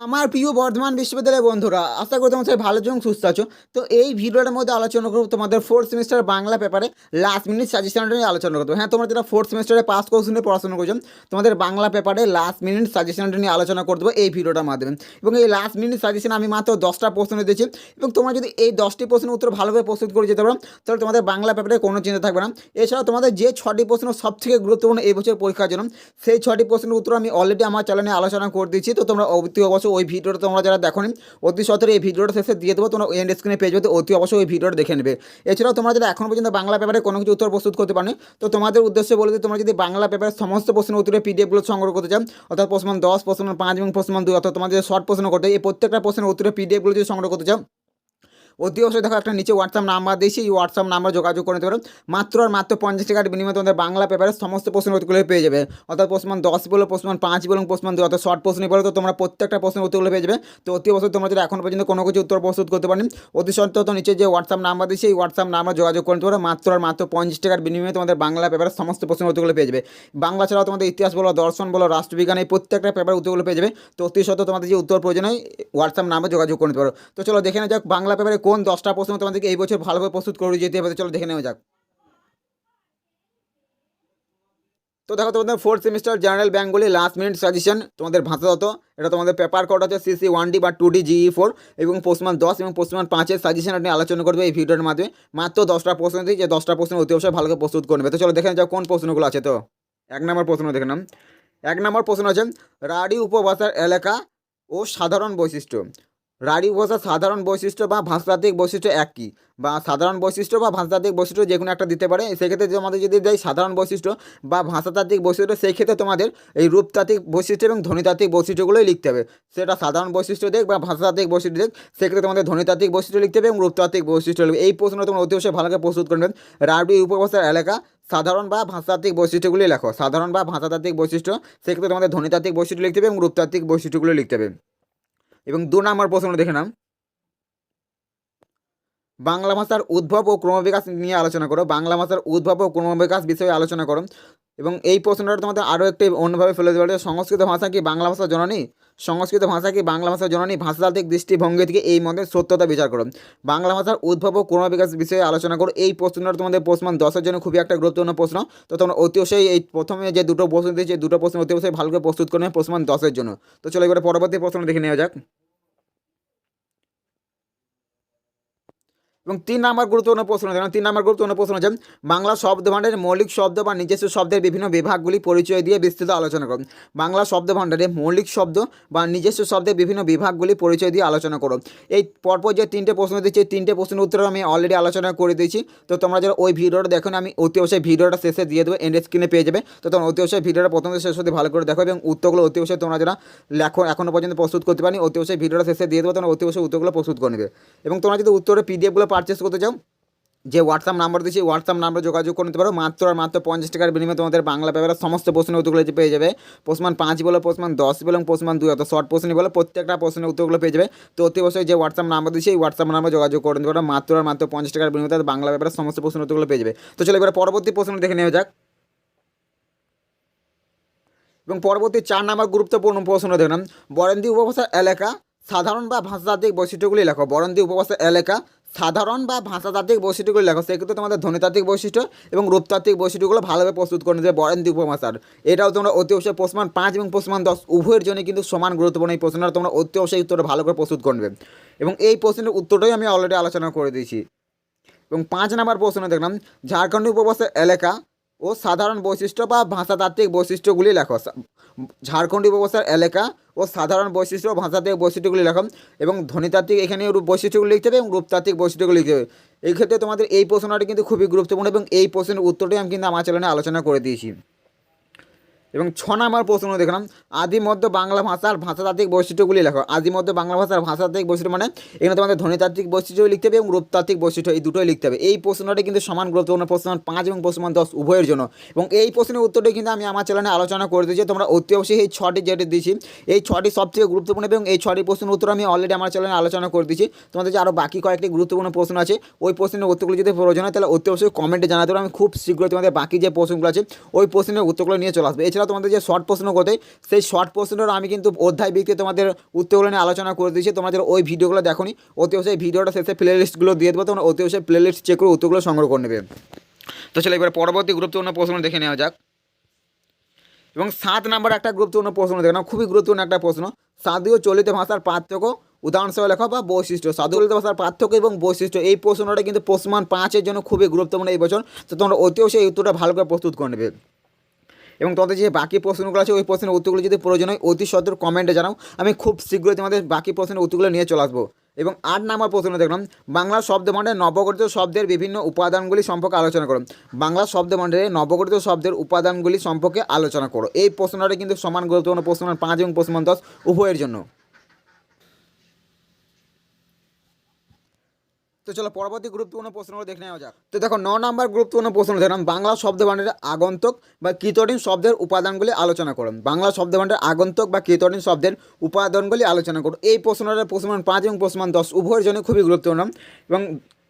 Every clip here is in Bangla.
আমার প্রিয় বর্ধমান বিশ্ববিদ্যালয়ের বন্ধুরা, আশা করি তোমার ভালো এবং সুস্থ আছো। তো এই ভিডিওটার মধ্যে আলোচনা করব তোমাদের ফোর্থ সেমিস্টার বাংলা পেপারে লাস্ট মিনিট সাজেশনটা নিয়ে আলোচনা করব। হ্যাঁ তোমরা যেটা ফোর্থ সেমিস্টারে পাস কোর্স নিয়ে পড়াশোনা করছ, তোমাদের বাংলা পেপারে লাস্ট মিনিট সাজেশনটা নিয়ে আলোচনা করে দেবো এই ভিডিওটার মাধ্যমে। এবং এই লাস্ট মিনিট সাজেশন আমি মাত্র দশটা প্রশ্ন দিয়েছি। এবং তোমরা যদি এই দশটি প্রশ্নের উত্তর ভালোভাবে প্রস্তুত করে যেতে পারো, তাহলে তোমাদের বাংলা পেপারে কোনো চিন্তা থাকবে না। এছাড়াও তোমাদের যে ছটি প্রশ্ন সবথেকে গুরুত্বপূর্ণ এই বছর পরীক্ষার জন্য, সেই ছটি প্রশ্নের উত্তর আমি অলরেডি আমার চ্যানেলে আলোচনা করে দিচ্ছি তো তোমরা অবশ্যই ওই ভিডিওটা তোমরা যারা দেখো অতি সত্তর এই ভিডিওটা শেষে দিয়ে দেবো। তোমরা এন্ড স্ক্রিনে পেয়ে যাবে অতি অবশ্যই ওই ভিডিওটা দেখে নেবে। এছাড়াও তোমরা যারা এখন পর্যন্ত বাংলা পেপারে কোনো কিছু উত্তর প্রস্তুত করতে পারো তো তোমাদের উদ্দেশ্যে বলে দিই, তোমরা যদি বাংলা পেপারের সমস্ত প্রশ্নের উত্তরে পিডিএফগুলো সংগ্রহ করতে চাও, অর্থাৎ প্রশ্ন দশ, প্রশ্ন পাঁচ এবং প্রশ্ন দুই, অর্থাৎ তোমাদের শর্ট প্রশ্ন করতে এই প্রত্যেকটা প্রশ্নের উত্তরে পিডিএফগুলো যদি সংগ্রহ করতে চাও অতি অবশ্যই দেখো একটা নিচে হোয়াটসঅ্যাপ নাম্বার দিয়েছি, এই হোয়াটসঅ্যাপ নাম্বার যোগাযোগ করে নিতে পারো। মাত্র আর মাত্র পঞ্চাশ টাকার বিনিময়ে তোমাদের বাংলা পেপারের সমস্ত প্রশ্নের উত্তরগুলো পেয়ে যাবে। অর্থাৎ প্রশ্ন দশ বলো, প্রশ্ন পাঁচ বলো, প্রশ্ন দুই অর্থাৎ শর্ট প্রশ্ন বলো, তো তোমরা প্রত্যেকটা প্রশ্নের উত্তরগুলো পেয়ে যাবে। তো অতি অবশ্যই তোমরা যদি এখন পর্যন্ত কোনো কিছু উত্তর প্রস্তুত করতে পারেন, অতি সত্ত্বেও তো নিচে যে হোয়াটসঅ্যাপ নাম্বার দিয়েছি, এই হোয়াটসঅ্যাপ নাম্বার যোগাযোগ করে নিতে পারো। মাত্র আর মাত্র পঞ্চাশ টাকার বিনিময়ে তোমাদের বাংলা পেপারের সমস্ত প্রশ্নের উত্তরগুলো পেয়ে যাবে। বাংলা ছাড়াও তোমাদের ইতিহাস বলো, দর্শন বলো, রাষ্ট্রবিজ্ঞান, এই প্রত্যেকটা পেপার উত্তরগুলো পেয়ে যাবে। তো অতি সত্ত্বেও তোমাদের যে উত্তর প্রয়োজন হয় হোয়াটসঅ্যাপ নাম্বার যোগাযোগ করে নিতে পারো। তো চলো দেখে নেওয়া যাক বাংলা পেপারে কোন দশটা প্রশ্ন তোমাদেরকে এই বছর ভালোভাবে প্রস্তুত করে যেতে হবে চলো দেখে নেওয়া যাক। তো দেখো তোমাদের fourth semester general Bengali last minute suggestion তোমাদের ভাষাগত এটা তোমাদের পেপার কোড আছে সিসি ওয়ান ডি বা টু ডি জিই ফোর এবং পোস্টমান দশ এবং পোস্টমান পাঁচের সাজেশন আপনি আলোচনা করবে এই ভিডিওর মাধ্যমে। মাত্র দশটা প্রশ্ন দিয়ে যে দশটা প্রশ্ন অতি অবশ্যই ভালো প্রস্তুত করবে। তো চলো দেখে যাও কোন প্রশ্নগুলো আছে তো। এক নম্বর প্রশ্ন দেখে নাম এক নম্বর প্রশ্ন আছে, রাঢ়ী উপভাষার এলাকা ও সাধারণ বৈশিষ্ট্য। রাঢ়ী উপভাষার সাধারণ বৈশিষ্ট্য বা ভাষাতাত্ত্বিক বৈশিষ্ট্য একই, বা সাধারণ বৈশিষ্ট্য বা ভাষাতাত্ত্বিক বৈশিষ্ট্য যে কোনো একটা দিতে পারে। সেক্ষেত্রে তোমাদের যদি দেয় সাধারণ বৈশিষ্ট্য বা ভাষাতাত্ত্বিক বৈশিষ্ট্য সেই ক্ষেত্রে তোমাদের এই রূপতাত্ত্বিক বৈশিষ্ট্য এবং ধ্বনিতাত্ত্বিক বৈশিষ্ট্যগুলোই লিখতে হবে। সেটা সাধারণ বৈশিষ্ট্য দেখ বা ভাষাতাত্ত্বিক বৈশিষ্ট্য দেখ, সেক্ষেত্রে তোমাদের ধ্বনিতাত্ত্বিক বৈশিষ্ট্য লিখতে হবে এবং রূপতাত্ত্বিক বৈশিষ্ট্য লিখবে এই প্রশ্ন তোমরা অতি অবশ্যই ভালো করে প্রস্তুত করবে রাঢ়ী উপভাষার এলাকা, সাধারণ বা ভাষাতাত্ত্বিক বৈশিষ্ট্যগুলি লেখো। সাধারণ বা ভাষাতাত্ত্বিক বৈশিষ্ট্য, সেক্ষেত্রে তোমাদের ধ্বনিতাত্ত্বিক বৈশিষ্ট্য লিখতে হবে এবং রূপতাত্ত্বিক বৈশিষ্ট্যগুলো লিখতে হবে। এবং দু নম্বর প্রশ্ন দেখে নাম। বাংলা ভাষার উদ্ভব ও ক্রমবিকাশ নিয়ে আলোচনা করো। বাংলা ভাষার উদ্ভব ও ক্রমবিকাশ বিষয়ে আলোচনা করো। এবং এই প্রশ্নটা তোমাদের আরও একটি অন্যভাবে ফেলে দেওয়া যায় সংস্কৃত ভাষা কি বাংলা ভাষা জননী? সংস্কৃত ভাষা কি বাংলা ভাষা জননী? ভাষাতাত্ত্বিক দৃষ্টিভঙ্গি থেকে এই মধ্যে সত্যতা বিচার করো। বাংলা ভাষার উদ্ভব ও ক্রমবিকাশ বিষয়ে আলোচনা করো। এই প্রশ্নটা তোমাদের প্রশ্ন দশের জন্য খুবই একটা গুরুত্বপূর্ণ প্রশ্ন। তো তোমরা অতি অবশ্যই এই প্রথমে যে দুটো প্রশ্ন দিয়েছে, দুটো প্রশ্ন অতিবশ্যই ভালো করে প্রস্তুত করে করবে প্রশ্ন দশের জন্য। তো চলো এবারে পরবর্তী প্রশ্ন দেখে নেওয়া যাক। এবং তিন নম্বর গুরুত্বপূর্ণ প্রশ্ন দেখুন তিন নম্বর গুরুত্বপূর্ণ প্রশ্ন আছে বাংলা শব্দ ভাণ্ডারের মৌলিক শব্দ বা নিজস্ব শব্দের বিভিন্ন বিভাগগুলি পরিচয় দিয়ে বিস্তৃত আলোচনা করুন বাংলা শব্দ ভাণ্ডারে মৌলিক শব্দ বা নিজস্ব শব্দের বিভিন্ন বিভাগগুলি পরিচয় দিয়ে আলোচনা করো। এই পরপর যে তিনটে প্রশ্ন দিচ্ছি তিনটে প্রশ্নের উত্তর আমি অলরেডি আলোচনা করে দিয়েছি। তো তোমরা যারা ওই ভিডিওটা দেখো আমি অতি অবশ্যই ভিডিওটা শেষে দিয়ে দেবো এন্ড স্ক্রিনে পেয়ে যাবে। তো তোমরা অতি অবশ্যই ভিডিওটা প্রথম শেষ হতে ভালো করে দেখো এবং উত্তরগুলো অতি অবশ্যই তোমরা যারা লেখো এখনও পর্যন্ত প্রস্তুত করতে পারি অতি অবশ্যই ভিডিওটা শেষে দিয়ে দেবো, তোমরা অতি অবশ্যই উত্তরগুলো প্রস্তুত করে নেবে। এবং তোমরা যদি উত্তরে পিডিএফগুলো পারচেস করতে চাও, যে হোয়াটসঅ্যাপ নাম্বার দিচ্ছি হোয়াটসঅ্যাপ নাম্বার যোগাযোগ করে নিতে পারো। মাত্র আর মাত্র পঞ্চাশ টাকার বিনিময়ে তোমাদের বাংলা পেপারের সমস্ত প্রশ্নের উত্তরগুলো পেয়ে যাবে। প্রশ্নমান পাঁচ বলো প্রশ্নমান দশ বলো প্রশ্নমান দুই অত শর্ট প্রশ্ন বলো, প্রত্যেকটা প্রশ্নের উত্তরগুলো পেয়ে যাবে। তো অতি অবশ্যই যে হোয়াটসঅ্যাপ নাম্বার দিচ্ছি এই হোয়াটসঅ্যাপ নাম্বার যোগাযোগ করে নিতে পারো। মাত্র আর মাত্র পঞ্চাশ টাকার বিনিময়ে তাদের বাংলা পেপারের সমস্ত প্রশ্নের উত্তরগুলো পেয়ে যাবে। তো চলো এবার পরবর্তী প্রশ্ন দেখে নেওয়া যাক। এবং পরবর্তী চার নাম্বার গুরুত্বপূর্ণ প্রশ্ন দেখলাম। বরেন্দ্রী উপভাষার এলাকা সাধারণ বা ভাষাতাত্ত্বিক বৈশিষ্ট্যগুলি লেখো। বরেন্দ্রী উপভাষার এলাকা সাধারণ বা ভাষাতাত্ত্বিক বৈশিষ্ট্যগুলি লেখো সেক্ষেত্রে তোমাদের ধ্বনিতাত্ত্বিক বৈশিষ্ট্য এবং রূপতাত্ত্বিক বৈশিষ্ট্যগুলো ভালোভাবে প্রস্তুত করে নিতে বরেন্দ্রী উপভাষার এটাও তোমরা অতি অবশ্যই প্রশ্নমান পাঁচ এবং প্রশ্নমান দশ, উভয়ের জন্য কিন্তু সমান গুরুত্বপূর্ণ এই প্রশ্নটা তোমরা অতি অবশ্যই উত্তরটা ভালো করে প্রস্তুত করবে। এবং এই প্রশ্নের উত্তরটাই আমি অলরেডি আলোচনা করে দিয়েছি। এবং পাঁচ নাম্বার প্রশ্ন দেখলাম ঝাড়খণ্ড উপভাষার এলাকা ও সাধারণ বৈশিষ্ট্য বা ভাষাতাত্ত্বিক বৈশিষ্ট্যগুলি লেখো। ঝাড়খণ্ডী উপভাষার এলাকা ও সাধারণ বৈশিষ্ট্য ও ভাষাতাত্ত্বিক বৈশিষ্ট্যগুলি লেখো এবং ধ্বনিতাত্ত্বিক এখানে বৈশিষ্ট্যগুলি লিখতে হবে এবং রূপতাত্ত্বিক বৈশিষ্ট্যগুলি লিখতে হবে। এই ক্ষেত্রে তোমাদের এই প্রশ্নটি কিন্তু খুবই গুরুত্বপূর্ণ এবং এই প্রশ্নের উত্তরটি আমি কিন্তু আমার চ্যানেলে আলোচনা করে দিয়েছি। এবং ছ নম্বর প্রশ্ন দেখলাম। আদি মধ্য বাংলা ভাষার ভাষাতাত্ত্বিক বৈশিষ্ট্যগুলি লেখো। আদি মধ্য বাংলা ভাষার ভাষাতাত্ত্বিক বৈশিষ্ট্য মানে এখানে তোমাদের ধ্বনিতাত্ত্বিক বৈশিষ্ট্য লিখতে হবে এবং রূপতাত্ত্বিক বৈশিষ্ট্য এই দুটোই লিখতে হবে। এই প্রশ্নটি কিন্তু সমান গুরুত্বপূর্ণ প্রশ্ন পাঁচ এবং প্রশ্ন দশ, উভয়ের জন্য। এবং এই প্রশ্নের উত্তরটি কিন্তু আমি আমার চ্যানেলে আলোচনা করে দিয়েছি। তোমরা অতি অবশ্যই এই ছটি যেটি দিয়েছি, এই ছটি সবথেকে গুরুত্বপূর্ণ এবং এই ছটি প্রশ্নের উত্তর আমি অলরেডি আমার চ্যানেলে আলোচনা করে দিয়েছি। তোমাদের যে আরও বাকি কয়েকটি গুরুত্বপূর্ণ প্রশ্ন আছে, ওই প্রশ্নের উত্তরগুলো যদি প্রয়োজন হয়, তাহলে অতি অবশ্যই কমেন্টে জানাতে আমি খুব শীঘ্রই তোমাদের বাকি যে প্রশ্নগুলো আছে, ওই প্রশ্নের উত্তরগুলো নিয়ে চলে আসবে। এছাড়া তোমাদের যে শর্ট প্রশ্ন করতে, সেই শর্ট প্রশ্নের আমি কিন্তু অধ্যায় ভিত্তিতে তোমাদের উত্তরগুলো নিয়ে আলোচনা করে দিয়েছি। তোমাদের ওই ভিডিওগুলো দেখোনি অতি অবশ্যই ভিডিওটা শেষে প্লে লিস্টগুলো দিয়ে দেবো। তোমরা অতি অবশ্যই প্লে লিস্ট চেক করে উত্তরগুলো সংগ্রহ করে নেবে। তো চলো এবার পরবর্তী গুরুত্বপূর্ণ প্রশ্ন দেখে নেওয়া যাক। এবং সাত নাম্বার একটা গুরুত্বপূর্ণ প্রশ্ন দেখে নাও। খুবই গুরুত্বপূর্ণ একটা প্রশ্ন। সাধু ও চলিত ভাষার পার্থক্য উদাহরণসহ লেখা, বা বৈশিষ্ট্য। সাধু চলিত ভাষার পার্থক্য এবং বৈশিষ্ট্য। এই প্রশ্নটা কিন্তু প্রশ্নমান পাঁচের জন্য খুবই গুরুত্বপূর্ণ এই বছর। তো তোমরা অতি অবশ্যই এই উত্তরটা ভালো করে প্রস্তুত করে নেবে। এবং তোমাদের যে বাকি প্রশ্নগুলো আছে, ওই প্রশ্নের উত্তরগুলো যদি প্রয়োজন হয়, অতি সত্তর কমেন্টে জানাও। আমি খুব শীঘ্রই তোমাদের বাকি প্রশ্নের উত্তরগুলো নিয়ে চলে আসব। এবং আট নাম্বার প্রশ্ন দেখলাম, বাংলা শব্দভাণ্ডারে নবগঠিত শব্দের বিভিন্ন উপাদানগুলি সম্পর্কে আলোচনা করো। বাংলা শব্দভাণ্ডারে নবগঠিত শব্দের উপাদানগুলি সম্পর্কে আলোচনা করো। এই প্রশ্নটা কিন্তু সমান গুরুত্বপূর্ণ প্রশ্ন, পাঁচ এবং প্রশ্ন, দশ, উভয়ের জন্য। তো চলো পরবর্তী গুরুত্বপূর্ণ প্রশ্নগুলো দেখে নেওয়া যাক। তো দেখো, ন নম্বর গুরুত্বপূর্ণ প্রশ্ন দেখলাম বাংলা শব্দ ভাণ্ডারের আগন্তক বা কীতরিন শব্দের উপাদানগুলি আলোচনা করুন। বাংলা শব্দ ভাণ্ডার আগন্তক বা কীতরিন শব্দের উপাদানগুলি আলোচনা করুন। এই প্রশ্নটা প্রশ্নমান পাঁচ এবং প্রশ্নমান দশ, উভয়ের জন্য খুবই গুরুত্বপূর্ণ। এবং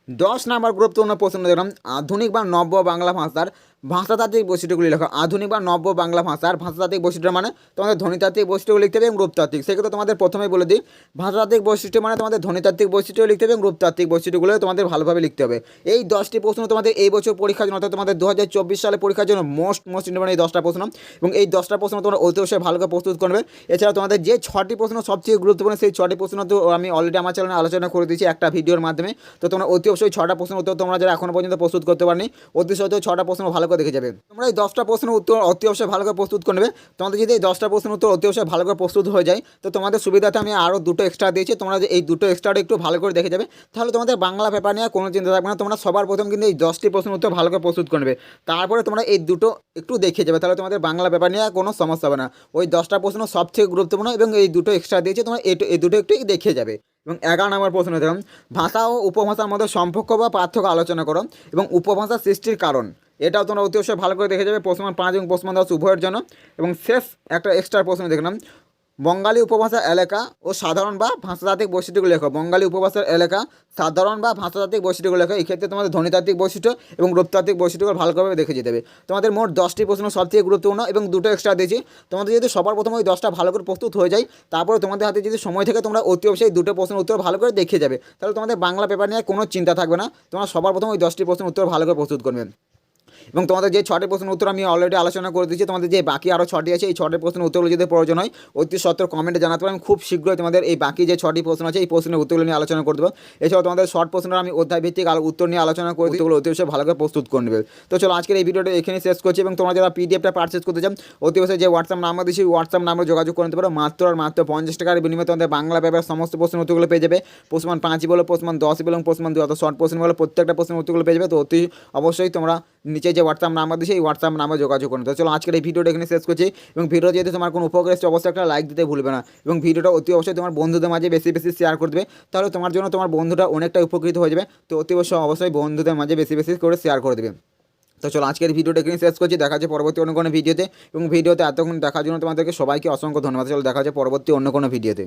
দশ নম্বর গুরুত্বপূর্ণ প্রশ্ন দেখলাম আধুনিক বা নব্য বাংলা ভাষার ভাষাতাত্ত্বিক বৈশিষ্ট্যগুলি লেখো। আধুনিক বা নব্য বাংলা ভাষার ভাষাতাত্ত্বিক বৈশিষ্ট্য মানে তোমাদের ধ্বনিতাত্ত্বিক বৈশিষ্ট্যগুলি লিখতে হবে এবং রূপতাত্ত্বিক। সেক্ষেত্রে তোমাদের প্রথমেই বলে দিই, ভাষাতাত্ত্বিক বৈশিষ্ট্য মানে তোমাদের ধ্বনিতাত্ত্বিক বৈশিষ্ট্য লিখতে হবে এবং রূপতাত্ত্বিক বৈশিষ্ট্যগুলো তোমাদের ভালোভাবে লিখতে হবে। এই দশটি প্রশ্ন তোমাদের এই বছর পরীক্ষার জন্য, অর্থাৎ তোমাদের দু হাজার চব্বিশ সালে পরীক্ষার জন্য মোস্ট মোস্ট ইম্পর্টেন্ট এই দশটা প্রশ্ন। এবং এই দশটা প্রশ্ন তোমরা অতি অবশ্যই ভালো করে প্রস্তুত করবে। এছাড়া তোমাদের যে ছটি প্রশ্ন সবচেয়ে গুরুত্বপূর্ণ, সেই ছটি প্রশ্ন তো আমি অলরেডি আমার চ্যানেলে আলোচনা করে দিয়েছি একটা ভিডিওর মাধ্যমে। তো তোমরা অতি অবশ্যই ছটা প্রশ্ন উত্তর তোমরা যারা এখনও পর্যন্ত প্রস্তুত করতে পারনি, অতি সত্ত্বেও ছটা প্রশ্ন ভালো করে দেখে যাবে। তোমরা এই দশটা প্রশ্নের উত্তর অতি অবশ্যই ভালো করে প্রস্তুত করে নেবে। তোমাদের যদি এই দশটা প্রশ্নের উত্তর অতি অবশ্যই ভালো করে প্রস্তুত হয়ে যায়, তো তোমাদের সুবিধাতে আমি আরও দুটো এক্সট্রা দিয়েছি। তোমরা এই দুটো এক্সট্রাটা একটু ভালো করে দেখে যাবে, তাহলে তোমাদের বাংলা পেপার নিয়ে কোনো চিন্তা থাকবে না। তোমরা সবার প্রথম কিন্তু এই দশটি প্রশ্নের উত্তর ভালো করে প্রস্তুত করে নেবে। তারপরে তোমরা এই দুটো একটু দেখে যাবে, তাহলে তোমাদের বাংলা পেপার নিয়ে কোনো সমস্যা হবে না। ওই দশটা প্রশ্ন সবথেকে গুরুত্বপূর্ণ এবং এই দুটো এক্সট্রা দিয়েছে, তোমরা এই দুটো একটু দেখে যাবে। এবং এগারো নম্বর প্রশ্ন দেখলাম ভাষা ও উপভাষার মধ্যে সম্পর্ক বা পার্থক্য আলোচনা করো এবং উপভাষা সৃষ্টির কারণ। এটাও তোমরা অতি অবশ্যই ভালো করে দেখে যাবে। প্রশ্নমান পাঁচ এবং প্রশ্নমান দশ উভয়ের জন্য। এবং শেষ একটা এক্সট্রা প্রশ্ন দেখলাম বঙ্গালী উপভাষা এলাকা ও সাধারণ বা ভাষাতাত্ত্বিক বৈশিষ্ট্যগুলো লেখো। বঙ্গালী উপভাষার এলাকা সাধারণ বা ভাষাতাত্ত্বিক বৈশিষ্ট্যগুলো লেখো। এই ক্ষেত্রে তোমাদের ধ্বনিতাত্ত্বিক বৈশিষ্ট্য এবং রূপতাত্ত্বিক বৈশিষ্ট্যগুলো ভালোভাবে দেখে যেতে হবে। তোমাদের মোট দশটি প্রশ্ন সবথেকে গুরুত্বপূর্ণ এবং দুটো এক্সট্রা দিয়েছি। তোমাদের যদি সবার প্রথমে ওই দশটা ভালো করে প্রস্তুত হয়ে যায়, তারপরে তোমাদের হাতে যদি সময় থেকে, তোমরা অতি অবশ্যই দুটো প্রশ্নের উত্তর ভালো করে দেখে যাবে। তাহলে তোমাদের বাংলা পেপার নিয়ে কোনো চিন্তা থাকবে না। তোমরা সবার প্রথমে ওই দশটি প্রশ্নের উত্তর ভালো করে প্রস্তুত করবে। এবং তোমাদের যে ছটি প্রশ্নের উত্তর আমি অলরেডি আলোচনা করে দিয়েছি, তোমাদের যে বাকি আরও ছটি আছে, এই ছটি প্রশ্নের উত্তরগুলো যদি প্রয়োজন হয়, অতি সত্তর কমেন্টে জানাতে পারো। আমি খুব শীঘ্রই তোমাদের এই বাকি যে ছটি প্রশ্ন আছে, এই প্রশ্নের উত্তরগুলো নিয়ে আলোচনা করে দেবো। এছাড়াও তোমাদের শর্ট প্রশ্নের আমি অধ্যায় ভিত্তিক আলো উত্তর নিয়ে আলোচনা করে দিই। অতি অবশ্যই ভালো করে প্রস্তুত করে নেবে। তো চলো, আজকের এই ভিডিওটা এখানে শেষ করছি এবং তোমরা যারা পিডিএফটা পারচেস করতে চান অতি অবশ্যই যে হোয়াটসঅ্যাপ নাম্বার দিচ্ছি হোয়াটসঅ্যাপ নাম্বার যোগাযোগ করে নিতে পারো। মাত্র আর মাত্র পঞ্চাশ টাকার বিনিময়ে তোমাদের বাংলা পেপার সমস্ত প্রশ্নের উত্তরগুলো পেয়ে যাবে। প্রশ্নমান পাঁচই বলো, প্রশ্নমান দশই বলো, প্রশ্নমান দুই অত শর্ট প্রশ্ন বলো, প্রত্যেকটা প্রশ্নের উত্তরগুলো পেয়ে যাবে। তো অতি অবশ্যই তোমরা নিচে যে হোয়াটসঅ্যাপ নাম্বার দিচ্ছি এই হোয়াটসঅ্যাপ নাম্বার যোগাযোগ করুন। তো চলো আজকের এই ভিডিওটা এখানে শেষ করছি এবং ভিডিও যদি তোমার কোনো উপকার এসছে, অবশ্যই একটা লাইক দিতে ভুলবে না। এবং ভিডিওটা অতি অবশ্যই তোমার বন্ধুদের মাঝে বেশি বেশি শেয়ার করে দেবে। তাহলে তোমার জন্য তোমার বন্ধুটা অনেকটা উপকৃত হয়ে যাবে। তো অতি অবশ্যই অবশ্যই বন্ধুদের মাঝে বেশি বেশি করে শেয়ার করে দেবে। তো চলো আজকের ভিডিওটা এখানে শেষ করছি। দেখা যাচ্ছে পরবর্তী অন্য কোনো ভিডিওতে। এবং ভিডিওতে এতক্ষণ দেখার জন্য তোমাদেরকে সবাইকে অসংখ্য ধন্যবাদ। চলো দেখা যাচ্ছে পরবর্তী অন্য কোনো ভিডিওতে।